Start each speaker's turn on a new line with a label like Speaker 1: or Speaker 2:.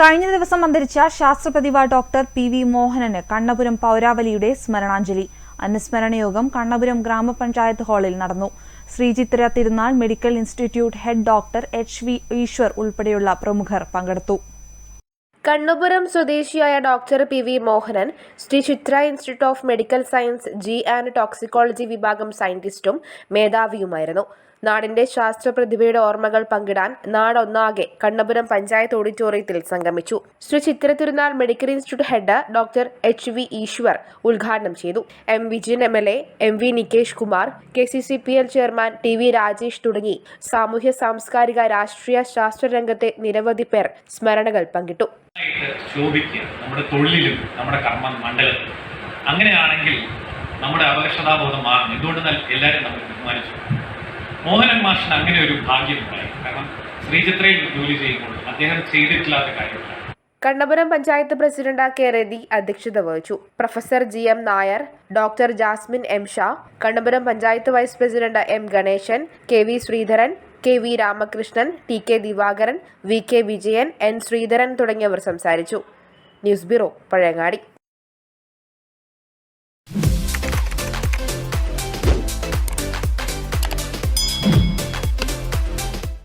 Speaker 1: കഴിഞ്ഞ ദിവസം അന്തരിച്ച ശാസ്ത്രപ്രതിഭ ഡോക്ടർ പി വി മോഹനന് കണ്ണപുരം പൗരാവലിയുടെ സ്മരണാഞ്ജലി. അനുസ്മരണ യോഗം കണ്ണപുരം ഗ്രാമപഞ്ചായത്ത് ഹാളിൽ നടന്നു. Sree Chitra Thirunal medical institute head doctor H V Eswar ഉൾപ്പെടെയുള്ള പ്രമുഖർ പങ്കെടുത്തു.
Speaker 2: കണ്ണപുരം സ്വദേശിയായ doctor P V Mohanan Sree Chitra institute of medical science G and toxicology വിഭാഗം സയന്റിസ്റ്റും മേധാവിയുമായിരുന്നു. നാടിന്റെ ശാസ്ത്ര പ്രതിഭയുടെ ഓർമ്മകൾ പങ്കിടാൻ നാടൊന്നാകെ കണ്ണപുരം പഞ്ചായത്ത് ഓഡിറ്റോറിയത്തിൽ സംഗമിച്ചു. Sree Chitra Tirunal medical institute head doctor H V Eswar ഉദ്ഘാടനം ചെയ്തു. M Vijayan M L A M V Nikesh Kumar K C C P L chairman T V Rajesh തുടങ്ങി. സാമൂഹ്യ സാംസ്കാരിക രാഷ്ട്രീയ ശാസ്ത്ര രംഗത്തെ നിരവധി പേർ സ്മരണകൾ പങ്കിട്ടു.
Speaker 3: ആയിട്ട് ശോഭിക്കുക. നമ്മുടെ തൊഴിലിലും നമ്മുടെ കർമ്മ മണ്ഡലത്തിലും. അങ്ങനെയാണെങ്കിൽ നമ്മുടെ അപകർഷതാബോധം മാറും എന്തുകൊണ്ട് എന്നാൽ എല്ലാവരും നമ്മൾ ബഹുമാനിച്ചു. മോഹനൻ മാഷിന് അങ്ങനെ ഒരു ഭാഗ്യം ഉണ്ടായി. കാരണം ശ്രീചിത്രയിൽ ജോലി ചെയ്യുമ്പോൾ അദ്ദേഹം ചെയ്തിട്ടില്ലാത്ത കാര്യമില്ല
Speaker 2: കണ്ണപുരം പഞ്ചായത്ത് പ്രസിഡന്റ് കെ രതി അധ്യക്ഷത വഹിച്ചു. Professor G M Nair doctor Jasmin M Shah Kannapuram panchayat vice president M Ganesan K V Sreedharan K V Ramakrishnan T K Divakaran V K Vijayan N Sreedharan തുടങ്ങിയവർ സംസാരിച്ചു. News bureau Pazhayangadi.